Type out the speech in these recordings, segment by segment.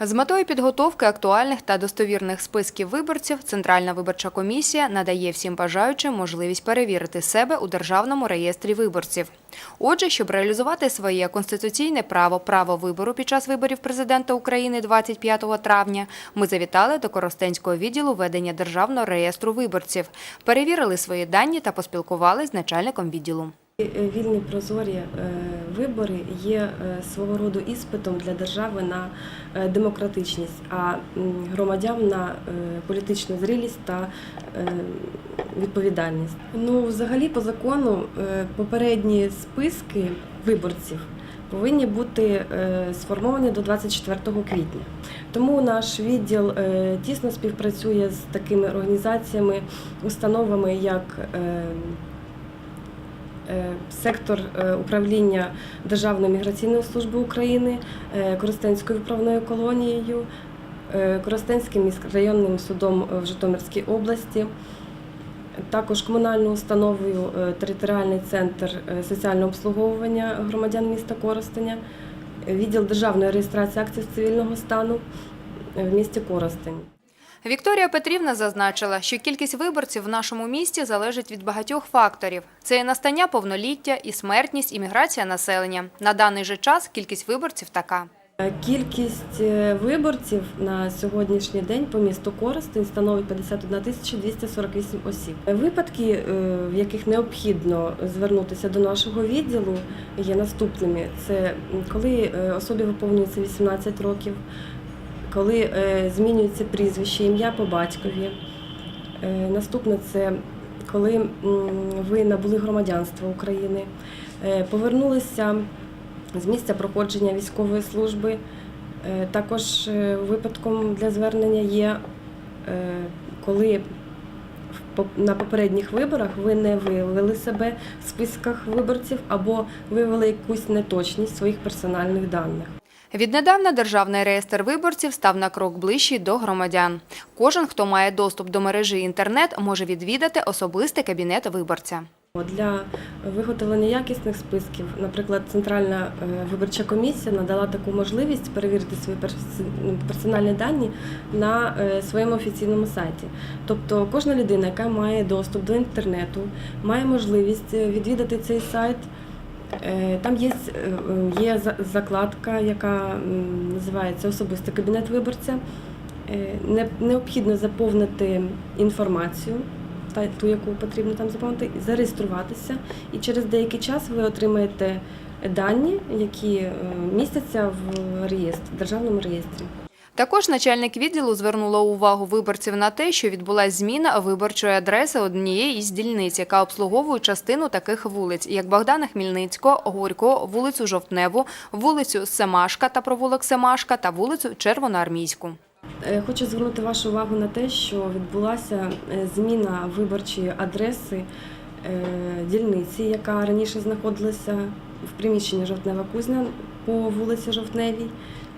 З метою підготовки актуальних та достовірних списків виборців Центральна виборча комісія надає всім бажаючим можливість перевірити себе у державному реєстрі виборців. Отже, щоб реалізувати своє конституційне право право вибору під час виборів президента України 25 травня, ми завітали до Коростенського відділу ведення державного реєстру виборців, перевірили свої дані та поспілкувалися з начальником відділу. Е, Вільні прозорі е, вибори є е, свого роду іспитом для держави на демократичність, а громадян на політичну зрілість та відповідальність. Ну, взагалі, по закону, попередні списки виборців повинні бути сформовані до 24 квітня. Тому наш відділ тісно співпрацює з такими організаціями, установами, як сектор е, управління Державної міграційної служби України, е, Коростенською виправною колонією, е, Коростенським міськрайонним судом в Житомирській області. Також комунальною установою е, територіальний центр е, соціального обслуговування громадян міста Коростеня, е, відділ державної реєстрації актів цивільного стану е, в місті Коростень. Вікторія Петрівна зазначила, що кількість виборців в нашому місті залежить від багатьох факторів. Це і настання повноліття, і смертність, і міграція населення. На даний же час кількість виборців така. Е, Кількість е, виборців на сьогоднішній день по місту Коростень становить 51 тисяча 248 осіб. Випадки, е, в яких необхідно звернутися до нашого відділу, є наступними: це коли особі виповнюється 18 років, коли е, змінюється прізвище, ім'я по батькові. Е, Наступне це коли ви набули громадянства України, е, повернулися з місця проходження військової служби. Також випадком для звернення є, коли на попередніх виборах ви не виявили себе в списках виборців або виявили якусь неточність своїх персональних даних. Віднедавна державний реєстр виборців став на крок ближчий до громадян. Кожен, хто має доступ до мережі інтернет, може відвідати особистий кабінет виборця. Для виготовлення якісних списків, наприклад, Центральна е, виборча комісія надала таку можливість перевірити свої ну, персональні дані на е, своєму офіційному сайті. Тобто кожна людина, яка має доступ до інтернету, має можливість е, відвідати цей сайт. Е, Там є, е, є закладка, яка називається Особистий кабінет виборця. Е, Необхідно заповнити інформацію, ту, яку потрібно там заповнити, зареєструватися. І через деякий час ви отримаєте дані, які містяться в реєстрі, державному реєстрі. Також начальник відділу звернула увагу виборців на те, що відбулася зміна виборчої адреси однієї із дільниць, яка обслуговує частину таких вулиць, як Богдана Хмільницького, Горького, вулицю Жовтневу, вулицю Семашка та провулок Семашка та вулицю Червоноармійську. Е, Хочу звернути вашу увагу на те, що відбулася е, зміна виборчої адреси дільниці, яка раніше знаходилася в приміщенні Жовтнева Кузня по вулиці Жовтневій.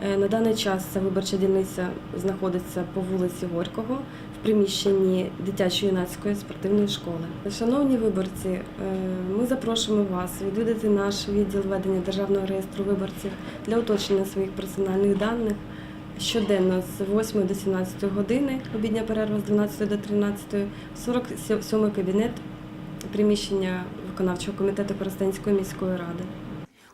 Е, На даний час ця виборча дільниця знаходиться по вулиці Горького в приміщенні дитячо-юнацької спортивної школи. Шановні виборці, е, ми запрошуємо вас відвідати наш відділ ведення державного реєстру виборців для уточнення своїх персональних даних щоденно з 8 до 17 години, обідня перерва з 12 до 13, 47 кабінет приміщення виконавчого комітету Коростенської міської ради.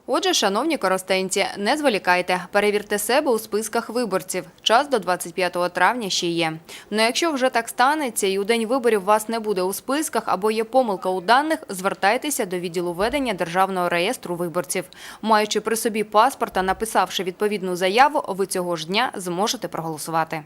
Отже, шановні коростенці, не зволікайте, перевірте себе у списках виборців. Час до 25 травня ще є. Ну якщо вже так станеться і у день виборів вас не буде у списках або є помилка у даних, звертайтеся до відділу ведення державного реєстру виборців. Маючи при собі паспорт та написавши відповідну заяву, ви цього ж дня зможете проголосувати.